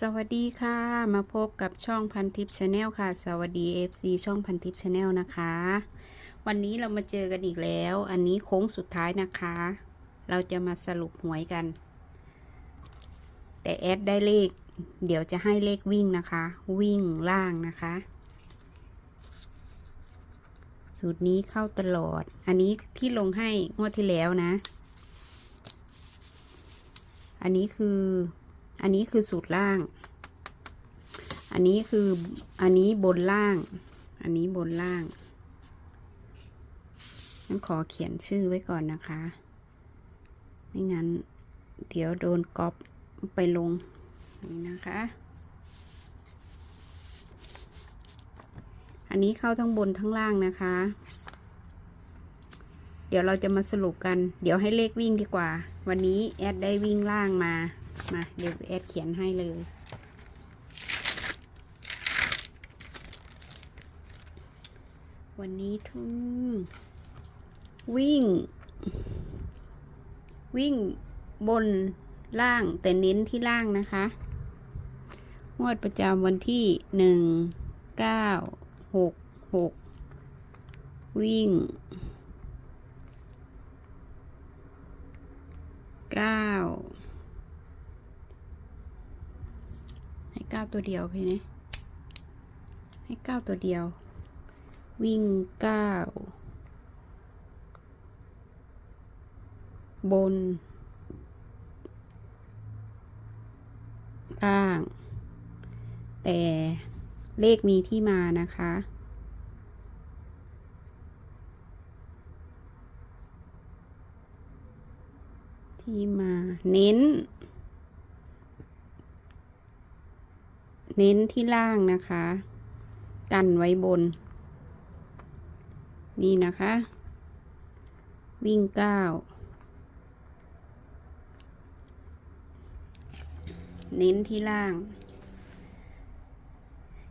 สวัสดีค่ะ มาพบกับช่องพันทิปชาแนลค่ะ สวัสดี FC ช่องพันทิปชาแนลนะคะ วันนี้เรามาเจอกันอีกแล้ว อันนี้โค้งสุดท้ายนะคะ เราจะมาสรุปหวยกัน แต่แอดได้เลข เดี๋ยวจะให้เลขวิ่งนะคะ วิ่งล่างนะคะ สูตรนี้เข้าตลอด อันนี้ที่ลงให้งวดที่แล้วนะ อันนี้คือ อันนี้คือสูตรล่าง อันนี้คืออันนี้บนล่าง อันนี้บนล่างงั้นขอเขียนชื่อไว้ก่อนนะคะ ไม่งั้น เดี๋ยวโดนก๊อปไปลงนี่นะคะ อันนี้เข้าทั้งบนทั้งล่างนะคะ เดี๋ยวเราจะมาสรุปกัน เดี๋ยวให้เลขวิ่งดีกว่า วันนี้แอดได้วิ่งล่างมา มาเดี๋ยวแอดเขียนให้เลย วันนี้ทุ่งวิ่ง วิ่งบนล่างแต่เน้นที่ล่างนะคะงวดประจำวันที่หนึ่งเก้าหกหกวิ่งเก้าให้ เก้าตัวเดียวพี่นะให้เก้าตัวเดียว วิ่งเก้าบนล่าง แต่เลขมีที่มานะคะ ที่มาเน้น เน้นที่ล่างนะคะ กันไว้บน นี่นะคะ วิ่งเก้าเน้นที่ล่าง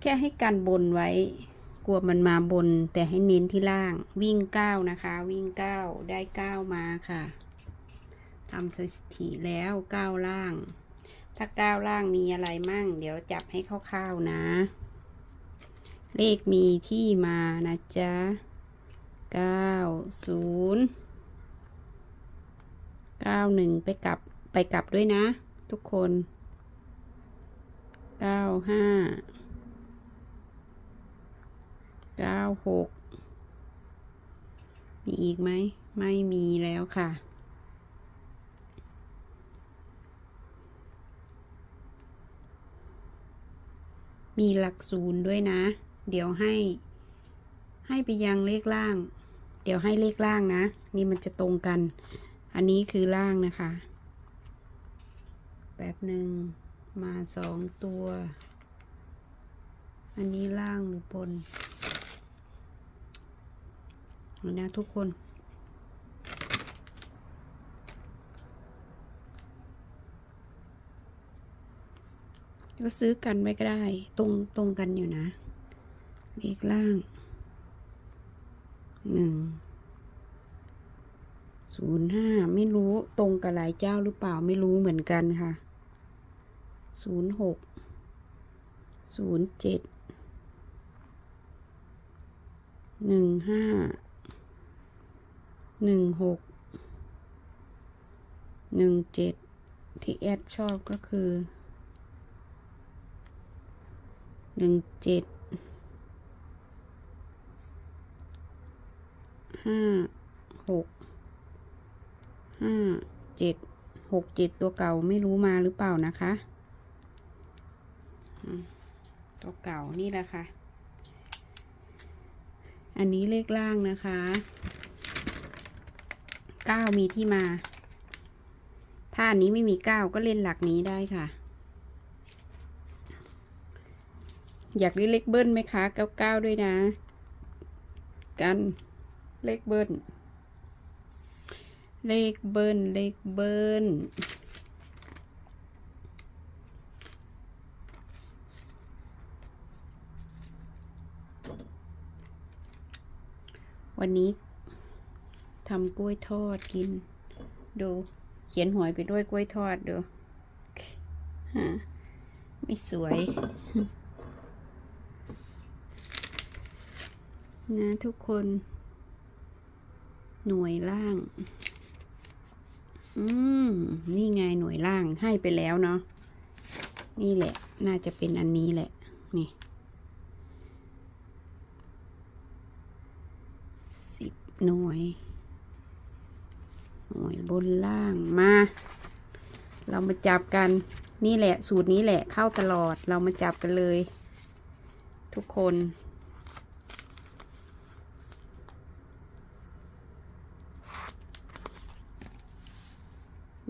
แค่ให้กันบนไว้ กลัวมันมาบน แต่ให้เน้นที่ล่าง วิ่งเก้านะคะ วิ่งเก้าได้เก้ามาค่ะทำสถิติแล้วเก้าล่าง ถ้าก้าวล่างมีอะไรมั่ง เดี๋ยวจับให้คร่าวๆนะ เลขมีที่มานะจ๊ะเก้าศูนย์เก้าหนึ่งไปกลับไปกลับด้วยนะ ทุกคนเก้าห้าเก้าหกมีอีกไหม ไม่มีแล้วค่ะ มีหลักศูนย์ด้วยนะ เดี๋ยวให้ ให้ไปยังเลขล่าง เดี๋ยวให้เลขล่างนะ นี่มันจะตรงกัน อันนี้คือล่างนะคะ แบบหนึ่งมาสองตัว อันนี้ล่างหรือบนนะทุกคน ก็ซื้อกันไว้ก็ได้ ตรงตรงกันอยู่นะเลขล่างหนึ่งศูนย์ห้าไม่รู้ตรงกับหลายเจ้าหรือเปล่าไม่รู้เหมือนกันค่ะศูนย์หกศูนย์เจ็ดหนึ่งห้าหนึ่งหกหนึ่งเจ็ดที่แอดชอบก็คือ หนึ่งเจ็ดห้าหกห้าเจ็ดหกเจ็ดตัวเก่าไม่รู้มาหรือเปล่านะคะ ตัวเก่านี่แหละค่ะ อันนี้เลขล่างนะคะเก้ามีที่มา ถ้าอันนี้ไม่มีเก้าก็เล่นหลักนี้ได้ค่ะ อยากได้เลขเบิ้ลไหมคะเก้าเก้าด้วยนะ กันเลขเบิ้ลเลขเบิ้ลเลขเบิ้ลวันนี้ทำกล้วยทอดกิน ดู เขียนหวยไปด้วยกล้วยทอดดูฮะไม่สวย นะทุกคน หน่วยล่าง อืม นี่ไงหน่วยล่างให้ไปแล้วเนาะ นี่แหละ น่าจะเป็นอันนี้แหละ นี่สิบหน่วย หน่วยบนล่างมา เรามาจับกัน นี่แหละ สูตรนี้แหละเข้าตลอด เรามาจับกันเลย ทุกคน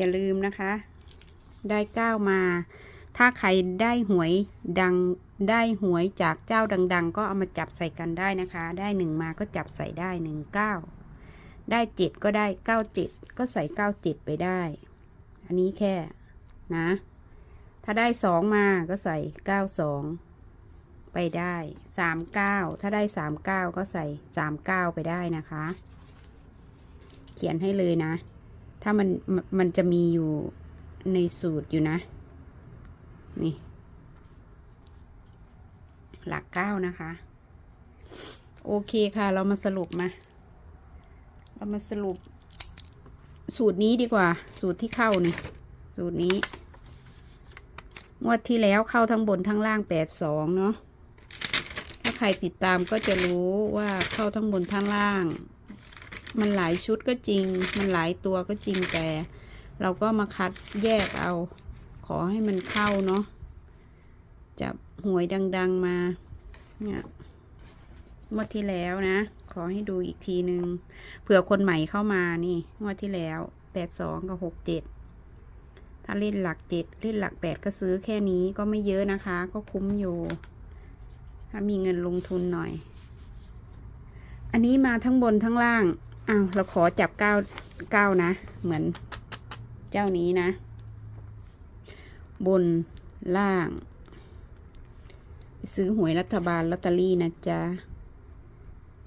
อย่าลืมนะคะ ได้เก้ามา ถ้าใครได้หวยดังได้หวยจากเจ้าดัง ๆ ก็เอามาจับใส่กันได้นะคะ ได้หนึ่งมาก็จับใส่ได้หนึ่งเก้าได้เจ็ดก็ได้เก้าเจ็ดก็ใส่เก้าเจ็ดไปได้ อันนี้แค่นะ ถ้าได้สองมาก็ใส่เก้าสองไปได้สามเก้าถ้าได้สามเก้าก็ใส่สามเก้าไปได้นะคะ เขียนให้เลยนะ ถ้ามันมมันจะมีอยู่ในสูตรอยู่นะ นี่ หลักเก้านะคะ โอเคค่ะ เรามาสรุปมา เรามาสรุป สูตรนี้ดีกว่า สูตรที่เข้านี่ สูตรนี้ งวดที่แล้วเข้าทั้งบนทั้งล่างแปดสองเนาะ ถ้าใครติดตามก็จะรู้ว่าเข้าทั้งบนทั้งล่าง มันหลายชุดก็จริง มันหลายตัวก็จริงแต่ เราก็มาคัดแยกเอา ขอให้มันเข้าเนาะจับหวยดัง ๆมาเนี่ยงวดที่แล้วนะ ขอให้ดูอีกทีหนึ่งเผื่อคนใหม่เข้ามานี่งวดที่แล้วแปดสองกับหกเจ็ดถ้าเล่นหลักเจ็ดเล่นหลักแปดก็ซื้อแค่นี้ก็ไม่เยอะนะคะ ก็คุ้มอยู่ ถ้ามีเงินลงทุนหน่อย อันนี้มาทั้งบนทั้งล่าง อ้าวเราขอจับเก้าเก้านะ เหมือนเจ้านี้นะ บนล่าง ซื้อหวยรัฐบาลลอตเตอรี่นะจ๊ะ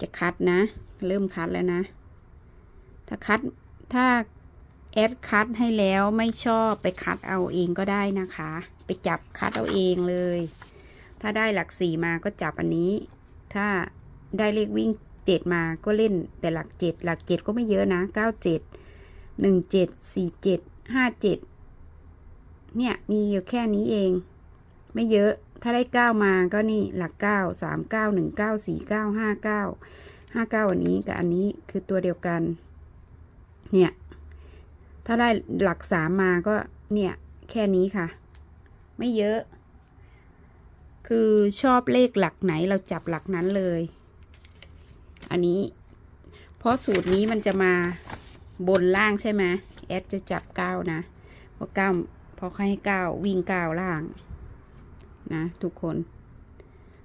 จะคัดนะ เริ่มคัดแล้วนะ ถ้าคัดถ้าแอดคัดให้แล้วไม่ชอบไปคัดเอาเองก็ได้นะคะ ไปจับคัดเอาเองเลย ถ้าได้หลักสี่มาก็จับอันนี้ ถ้าได้เลขวิ่ง เจ็ดมาก็เล่นแต่หลักเจ็ดหลักเจ็ดก็ไม่เยอะนะเก้าเจ็ดหนึ่งเจ็ดสี่เจ็ดห้าเจ็ดเนี่ยมีอยู่แค่นี้เอง ไม่เยอะถ้าได้เก้ามาก็นี่หลักเก้าสามเก้าหนึ่งเก้าสี่เก้าห้าเก้าห้าเก้าอันนี้กับอันนี้คือตัวเดียวกัน เนี่ย ถ้าได้หลักสามมาก็เนี่ยแค่นี้ค่ะ ไม่เยอะ คือชอบเลขหลักไหนเราจับหลักนั้นเลย อันนี้ เพราะสูตรนี้มันจะมาบนล่างใช่ไหมแอดจะจับเก้านะเพราะเก้าเพราะให้เก้าวิ่งเก้าล่าง นะ ทุกคน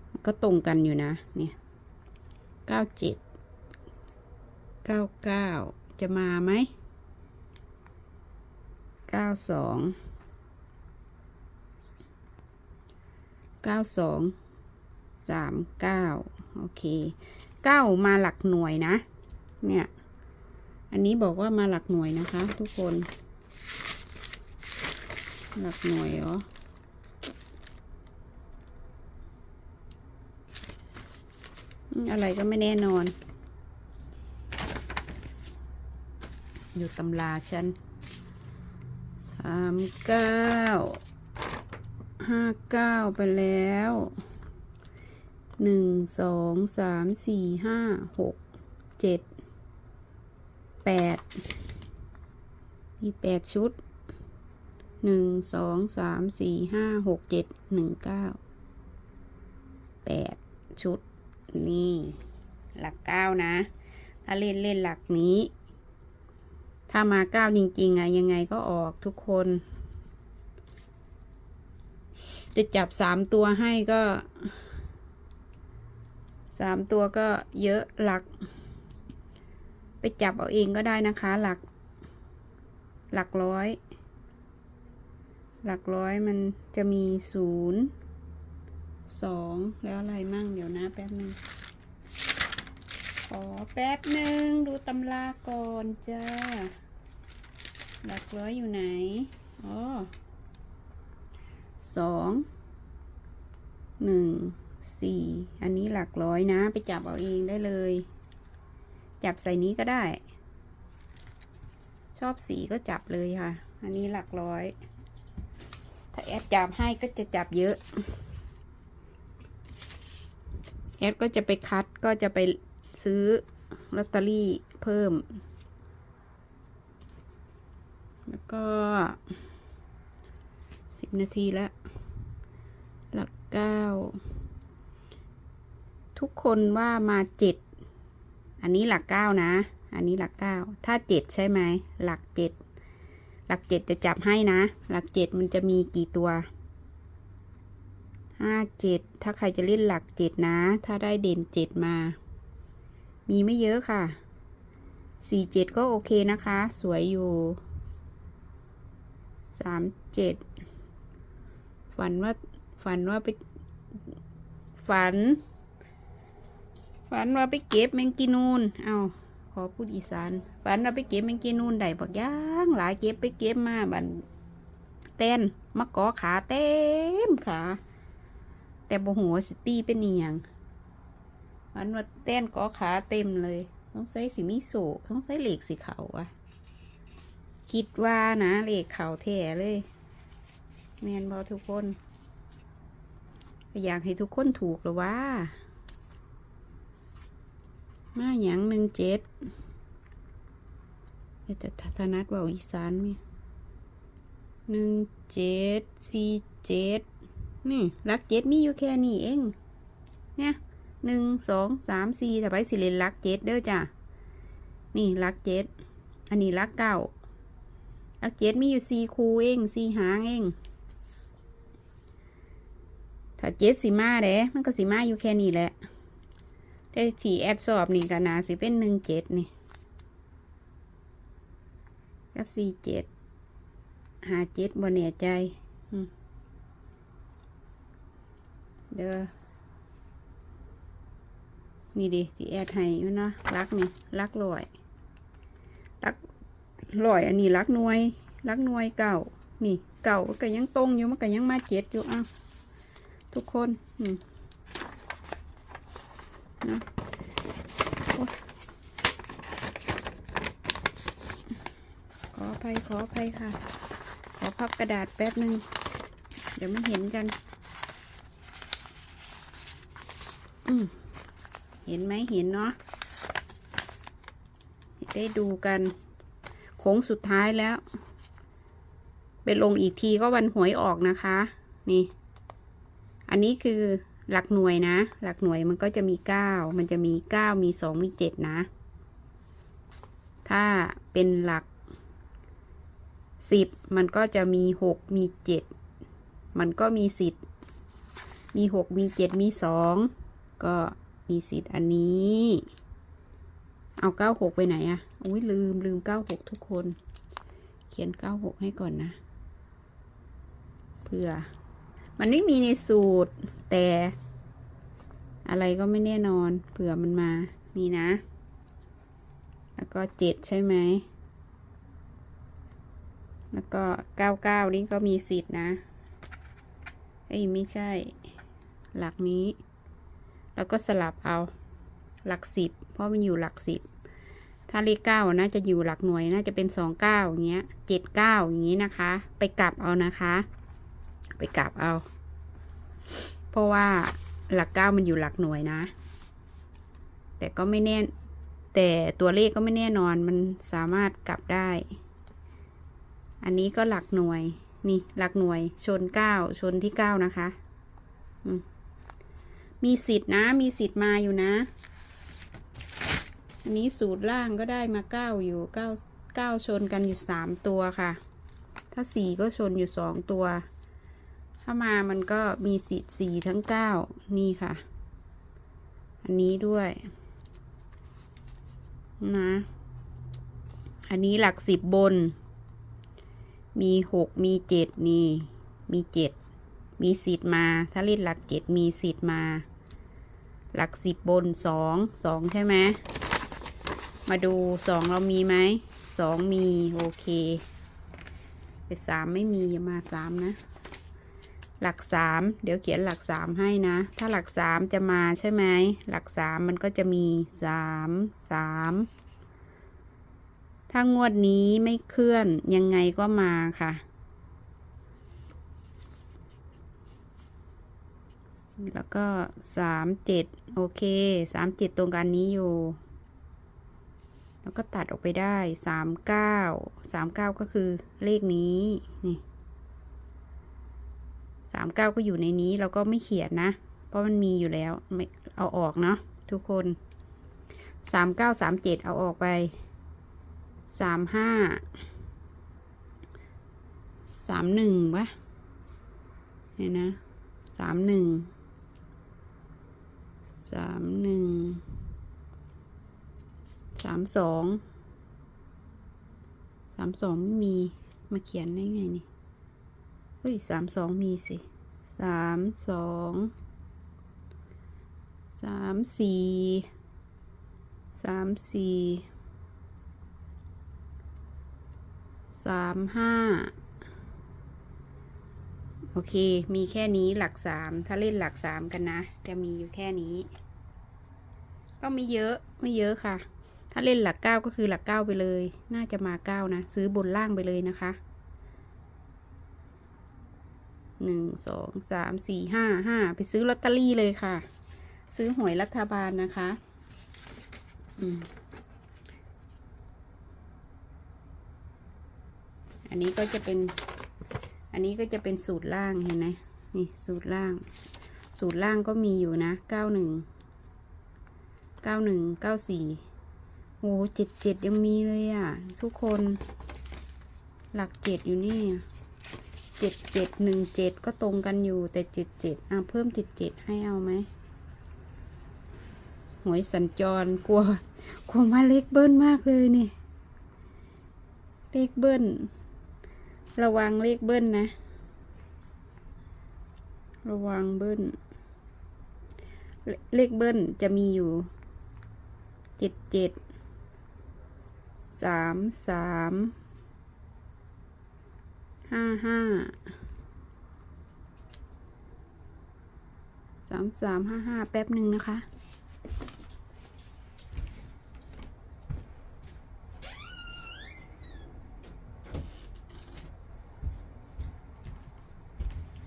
มันก็ตรงกันอยู่นะ เนี่ยเก้าเจ็ดเก้าเก้าจะมาไหมเก้าสองเก้าสองสามเก้าโอเค เก้ามาหลักหน่วยนะ เนี่ย อันนี้บอกว่ามาหลักหน่วยนะคะ ทุกคน หลักหน่วยเหรออะไรก็ไม่แน่นอน อยู่ตำราฉันสามเก้าห้าเก้าไปแล้ว หนึ่งสองสามสี่ห้าหกเจ็ดแปดมีแปดชุดหนึ่งสองสามสี่ห้าหกเจ็ดหนึ่งเก้าแปดชุด นี่ หลักเก้านะ ถ้าเล่นเล่นหลักนี้ ถ้ามาเก้าจริงๆอะยังไงก็ออกทุกคน จะจับสามตัวให้ก็ สามตัวก็เยอะหลัก ไปจับเอาเองก็ได้นะคะ หลัก หลักร้อย หลักร้อยมันจะมีศูนย์สองแล้วอะไรมั่งเดี๋ยวนะแป๊บนึงขอแป๊บหนึ่งดูตำราก่อนจ้า หลักร้อยอยู่ไหนอ๋อสองหนึ่ง สี่อันนี้หลักร้อยนะ ไปจับเอาเองได้เลย จับใส่นี้ก็ได้ ชอบสีก็จับเลยค่ะ อันนี้หลักร้อย ถ้าแอดจับให้ก็จะจับเยอะ แอดก็จะไปคัดก็จะไปซื้อลอตเตอรี่เพิ่ม แล้วก็สิบนาทีแล้วหลักเก้า ทุกคนว่ามาเจ็ด อันนี้หลักเก้านะ อันนี้หลักเก้า ถ้าเจ็ดใช่ไหม หลักเจ็ด หลักเจ็ดจะจับให้นะ หลักเจ็ดมันจะมีกี่ตัวห้าเจ็ด ถ้าใครจะเล่นหลักเจ็ดนะ ถ้าได้เด่นเจ็ดมา มีไม่เยอะค่ะ สี่เจ็ดก็โอเคนะคะ สวยอยู่สามเจ็ด ฝันว่า ฝันว่าไปฝัน ฝันว่าไปเก็บแมงกีนูนเอาขอพูดอีสานฝันว่าไปเก็บแมงกีนูนได้บักย่างหลายเก็บไปเก็บมาบันเต้นมะกอขาเต็มขาแต่บ่หัวสิตีเป็นเนียงฝันว่าเต้นกอขาเต็มเลยต้องใส่สิมิโซะต้องใส่เหล็กสีขาวอะคิดว่านะเหล็กขาวแท้เลยแมนบอทุกคนอยากให้ทุกคนถูกหรือว่า มาหยังหนึ่งเจ็ดจะทัศนัดเว่าอีสานไหมหนึ่งเจ็ดสี่เจ็ดนี่ลักเจ็ดมีอยู่แค่นี้เองเนี่ยหนึ่งสองสามสี่ถ้าไปสิเลนลักเจ็ดเด้อจ้ะนี่ลักเจ็ดอันนี้ลักเก้าลักเจ็ดมีอยู่สี่คูเองสี่หางเองถ้าเจ็ดสีมาเด้มันก็สีมาอยู่แค่นี้แหละ แต่ที่แอดสอบนี่ก็นาสิเป็นหนึ่งเจ็ดนี่กับสี่เจ็ดหาเจ็ดบนเน่ใจเด้อนี่ดิที่แอดให้อยู่เนาะรักนี่รักลอยรักลอยอันนี้รักหน่วยรักหน่วยเก่านี่เก่าก็ยังตรงอยู่มันก็ยังมาเจ็ดอยู่อ้าวทุกคนอืม นะอขออภัยขออภัยค่ะ ขอพับกระดาษแป๊บหนึ่งเดี๋ยวไม่เห็นกัน อืมเห็นไหมเห็นเนาะได้ดูกันโค้งสุดท้ายแล้ว ไปลงอีกทีก็วันหวยออกนะคะ นี่ อันนี้คือ หลักหน่วยนะ หลักหน่วยมันก็จะมีเก้ามันจะมีเก้ามีสองมีเจ็ดนะ ถ้าเป็นหลักสิบมันก็จะมีหกมีเจ็ดมันก็มีสิทธิ์ มีหกมีเจ็ดมีสองก็มีสิทธิ์อันนี้ เอาเก้าหกไปไหนอะอุ้ยลืมลืมเก้าหกทุกคน เขียนเก้าหกให้ก่อนนะ เพื่อ มันไม่มีในสูตร แต่ อะไรก็ไม่แน่นอนเผื่อมันมามีนะ แล้วก็เจ็ดใช่ไหม แล้วก็เก้าเก้านี่ก็มีสิทธิ์นะ เอ้ยไม่ใช่ หลักนี้ แล้วก็สลับเอา หลักสิบเพราะมันอยู่หลักสิบถ้าเลขเก้าน่าจะอยู่หลักหน่วยน่าจะเป็นสองเก้าอย่างเงี้ยเจ็ดเก้าอย่างงี้นะคะ ไปกลับเอานะคะ ไปกลับเอา เพราะว่าหลักเก้ามันอยู่หลักหน่วยนะ แต่ก็ไม่แน่ แต่ตัวเลขก็ไม่แน่นอนมันสามารถกลับได้ อันนี้ก็หลักหน่วย นี่หลักหน่วยชนเก้าชนที่เก้านะคะ มีสิทธิ์นะ มีสิทธิ์มาอยู่นะ อันนี้สูตรล่างก็ได้มาเก้าอยู่เก้าเก้าชนกันอยู่สามตัวค่ะ ถ้าสี่ก็ชนอยู่สองตัว ถ้ามามันก็มีสิสีทั้งเก้านี่ค่ะ อันนี้ด้วยนะ อันนี้หลักสิบบน มีหกมีเจ็ดนี่ มีเจ็ดมีสิทธิ์มา ถ้าเล่นหลักเจ็ดมีสิทธิ์มา หลักสิบบนสองสองใช่ไหมมาดูสองเรามีไหมสองมี โอเค แต่สามไม่มี อย่ามาสามนะ หลักสามเดี๋ยวเขียนหลักสามให้นะ ถ้าหลักสามจะมาใช่ไหม หลักสามมันก็จะมีสามสามถ้างวดนี้ไม่เคลื่อนยังไงก็มาค่ะ แล้วก็สามเจ็ดโอเคสามเจ็ดตรงกันนี้อยู่ แล้วก็ตัดออกไปได้สามเก้าสามเก้าก็คือเลขนี้นี่ สามเก้าก็อยู่ในนี้เราก็ไม่เขียนนะ เพราะมันมีอยู่แล้วไม่เอาออกเนาะทุกคนสามเก้าสามเจ็ดเอาออกไปสามห้าสามหนึ่งวะเนี่ยนะสามหนึ่งสามหนึ่งสามสองสามสองไม่มีมาเขียนได้ไงนี่ เฮ้ยสามสองมีสิสามสองสามสี่สามสี่สามห้าโอเค มีแค่นี้หลักสามถ้าเล่นหลักสามกันนะ จะมีอยู่แค่นี้ ก็ไม่เยอะไม่เยอะค่ะ ถ้าเล่นหลักเก้าก็คือหลักเก้าไปเลย น่าจะมาเก้านะ ซื้อบนล่างไปเลยนะคะ หนึ่งสองสามสี่ห้าห้าไปซื้อลอตเตอรี่เลยค่ะ ซื้อหวยรัฐบาลนะคะอืมอันนี้ก็จะเป็น อันนี้ก็จะเป็นสูตรล่างเห็นไหมนี่สูตรล่าง สูตรล่างก็มีอยู่นะเก้าหนึ่งเก้าหนึ่งเก้าสี่โอ้เจ็ดเจ็ดยังมีเลยอะ ทุกคน หลักเจ็ดอยู่นี่ เจ็ดเจ็ดหนึ่งเจ็ดก็ตรงกันอยู่แต่เจ็ดเจ็ดอะเพิ่มเจ็ดเจ็ดให้เอาไหมหวยสัญจรกลัวกลัวมาเล็กเบิ้ลมากเลยนี่เลขเบิ้ลระวังเลขเบิ้ลนะ ระวังเบิ้ลเลเลขเบิ้ลจะมีอยู่เจ็ดเจ็ดสามสาม ห้าห้าสามสามห้าห้าแป๊บหนึ่งนะคะ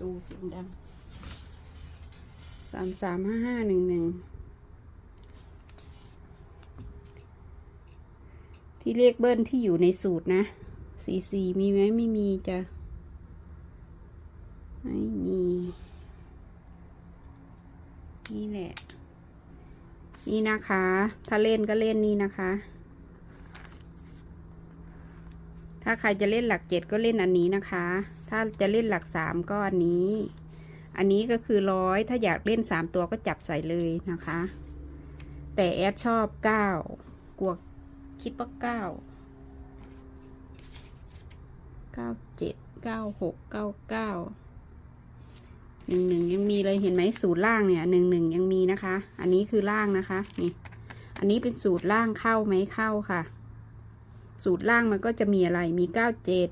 ตูเสียงดังสามสามห้าห้าหนึ่งหนึ่งที่เลขเบิ้ลที่อยู่ในสูตรนะ สี่สี่มีไหมไม่มีจ้ะ ไม่มี นี่แหละ นี่นะคะ ถ้าเล่นก็เล่นนี่นะคะ ถ้าใครจะเล่นหลักเจ็ดก็เล่นอันนี้นะคะ ถ้าจะเล่นหลักสามก็อันนี้ อันนี้ก็คือร้อยถ้าอยากเล่นสามตัวก็จับใส่เลยนะคะ แต่แอดชอบเก้ากลัวคิดว่าเก้า เก้าเจ็ดเก้าหกเก้าเก้าหนึ่งหนึ่งยังมีเลยเห็นไหมสูตรล่างเนี่ยหนึ่งหนึ่งยังมีนะคะ อันนี้คือล่างนะคะนี่อันนี้เป็นสูตรล่างเข้าไหมเข้าค่ะ สูตรล่างมันก็จะมีอะไรมีเก้าเจ็ด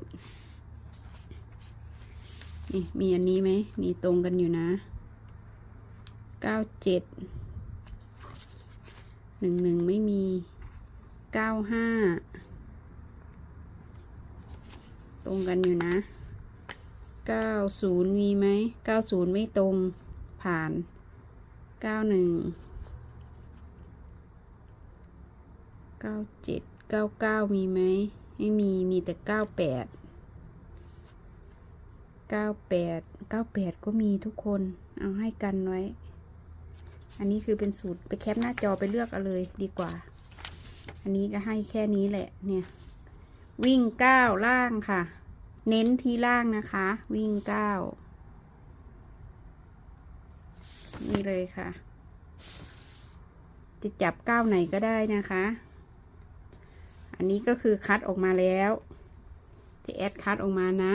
นี่มีอันนี้ไหมนี่ตรงกันอยู่นะเก้าเจ็ดหนึ่งหนึ่งไม่มีเก้าห้าต รงกันอยู่นะเก้าศูนย์มีไหมเก้าศูนย์ไม่ตรงผ่านเก้าหนึ่งเก้าเจ็ดเก้าเก้ามีไหม ไม่มี มีแต่เก้าแปดเก้าแปดเก้าแปดก็มีทุกคน เอาให้กันไว้ อันนี้คือเป็นสูตรไปแคปหน้าจอไปเลือกเอาเลยดีกว่า อันนี้ก็ให้แค่นี้แหละเนี่ยวิ่งเก้าล่างค่ะ เน้นที่ล่างนะคะ วิ่งเก้านี่เลยค่ะ จะจับเก้าไหนก็ได้นะคะ อันนี้ก็คือคัดออกมาแล้ว ที่แอดคัดออกมานะ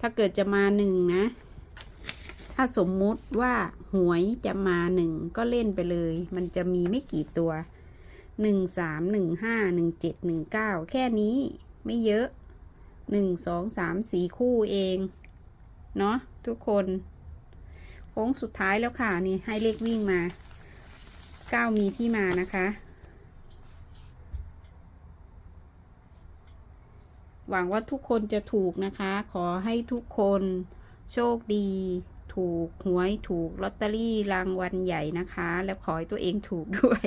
ถ้าเกิดจะมาหนึ่งนะ ถ้าสมมุติว่าหวยจะมาหนึ่งก็เล่นไปเลย มันจะมีไม่กี่ตัวหนึ่งสามหนึ่งห้าหนึ่งเจ็ดหนึ่งเก้าแค่นี้ไม่เยอะ หนึ่งสองสามสี่คู่เอง เนาะทุกคนโค้งสุดท้ายแล้วค่ะ นี่ให้เลขวิ่งมาเก้ามีที่มานะคะ หวังว่าทุกคนจะถูกนะคะ ขอให้ทุกคนโชคดี ถูกหวยถูกลอตเตอรี่รางวัลใหญ่นะคะ และขอให้ตัวเองถูกด้วย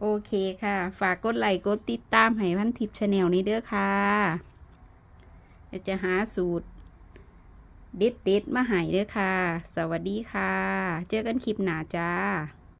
โอเคค่ะ ฝากกดไลค์กดติดตามให้พันทิปชาแนลนี้เด้อค่ะจะหาสูตรเด็ดๆมาให้เด้อค่ะ สวัสดีค่ะ เจอกันคลิปหน้าจ้า